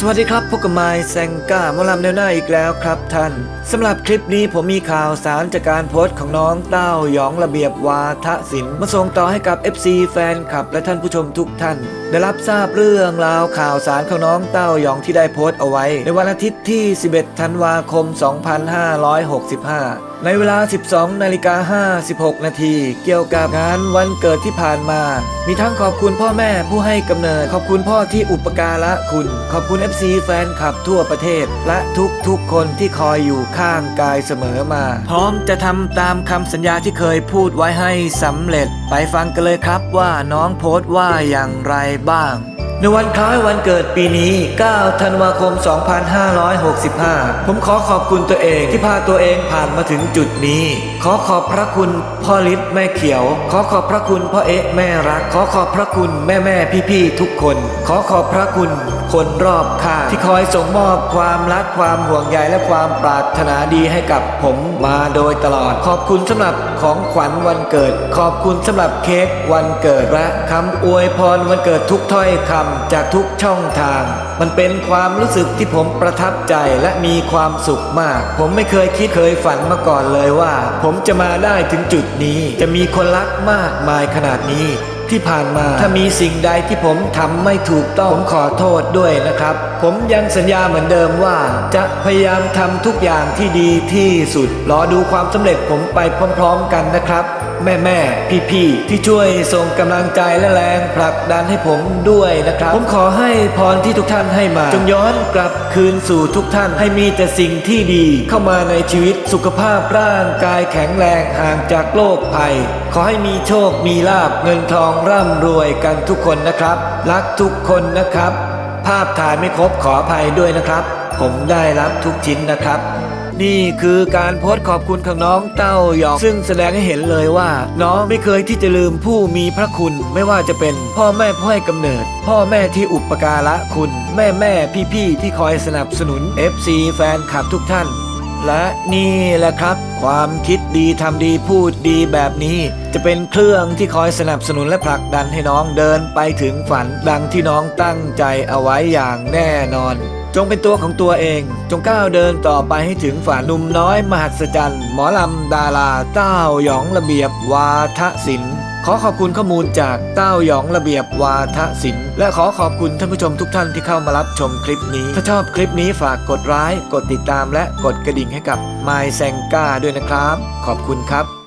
สวัสดีครับพบกับไมค์แซงก้ามอลำแนวหน้าอีกแล้วครับท่านสำหรับคลิปนี้ผมมีข่าวสารจากการโพสต์ของน้องเต้าหยองระเบียบวาทศิลป์มาส่งต่อให้กับ FC แฟนคลับและท่านผู้ชมทุกท่าน ได้รับทราบเรื่องราวข่าวสารของน้องเต้าหยองที่ได้โพสต์เอาไว้ ในวันอาทิตย์ที่ 11 ธันวาคม 2565 ในเวลา 12 นาฬิกา 56 นาที เกี่ยวกับงานวันเกิดที่ผ่านมา มีทั้งขอบคุณพ่อแม่ผู้ให้กำเนิด ขอบคุณพ่อที่อุปการะคุณ ขอบคุณ FC แฟนคลับทั่วประเทศ และทุกๆคนที่คอยอยู่ข้างกายเสมอมา พร้อมจะทำตามคำสัญญาที่เคยพูดไว้ให้สำเร็จ ไปฟังกันเลยครับว่าน้องโพสต์ว่าอย่างไรบ้าง ในวันคล้ายวันเกิดปีนี้ 9 ธันวาคม 2565 ผมขอขอบคุณตัวเองที่พาตัวเองผ่านมาถึงจุดนี้ ขอขอบพระคุณพ่อฤทธิ์แม่เขียว ขอขอบพระคุณพ่อเอ๊ะแม่รัก ขอขอบพระคุณแม่แม่พี่พี่ทุกคน ขอขอบพระคุณ คนรอบข้างที่คอยส่งมอบความรักความห่วงใยและความปรารถนาดีให้กับผมมาโดยตลอด ขอบคุณสำหรับของขวัญวันเกิด ขอบคุณสำหรับเค้กวันเกิดและคำอวยพรวันเกิดทุกถ้อยคำจากทุกช่องทาง มันเป็นความรู้สึกที่ผมประทับใจและมีความสุขมาก ผมไม่เคยคิดเคยฝันมาก่อนเลยว่า ผมจะมาได้ถึงจุดนี้ จะมีคนรักมากมายขนาดนี้ ที่ผ่านมา ถ้ามีสิ่งใดที่ผมทำไม่ถูกต้องผมขอโทษด้วยนะครับ ผมยังสัญญาเหมือนเดิมว่า จะพยายามทำทุกอย่างที่ดีที่สุด รอดูความสำเร็จผมไปพร้อม ๆ กันนะครับ แม่แม่พี่พี่ที่ช่วยส่งกำลังใจและแรงผลักดันให้ผมด้วยนะครับ ผมขอให้พรที่ทุกท่านให้มา จงย้อนกลับคืนสู่ทุกท่านให้มีแต่สิ่งที่ดี เข้ามาในชีวิตสุขภาพร่างกายแข็งแรงห่างจากโรคภัย ขอให้มีโชคมีลาบเงินทองร่ำรวยกันทุกคนนะครับ รักทุกคนนะครับ ภาพถ่ายไม่ครบขออภัยด้วยนะครับ ผมได้รับทุกชิ้นนะครับ นี่คือการโพสต์ขอบคุณของน้องเต้าหยองซึ่งแสดงให้เห็นเลยว่า น้องไม่เคยที่จะลืมผู้มีพระคุณ ไม่ว่าจะเป็นพ่อแม่ผู้ให้กำเนิด พ่อแม่ที่อุปการะคุณ แม่แม่พี่พี่ๆที่คอยสนับสนุน FC แฟนคลับทุกท่าน และนี่แหละครับ ความคิดดีทำดีพูดดีแบบนี้ จะเป็นเครื่องที่คอยสนับสนุนและผลักดันให้น้องเดินไปถึงฝันดังที่น้องตั้งใจเอาไว้อย่างแน่นอน จงเป็นตัวของตัวเอง จงก้าวเดินต่อไปให้ถึงฝันหนุ่มน้อยมหัศจรรย์ หมอลำดาราเต้าหยองระเบียบวาทศิลป์ ขอขอบคุณข้อมูลจากเต้าหยองระเบียบวาทศิลป์และขอขอบคุณท่านผู้ชมทุกท่านที่เข้ามารับชมคลิปนี้ ถ้าชอบคลิปนี้ฝากกดไลค์กดติดตามและกดกระดิ่งให้กับไม s แซงก้าด้วยนะครับ ขอบคุณครับ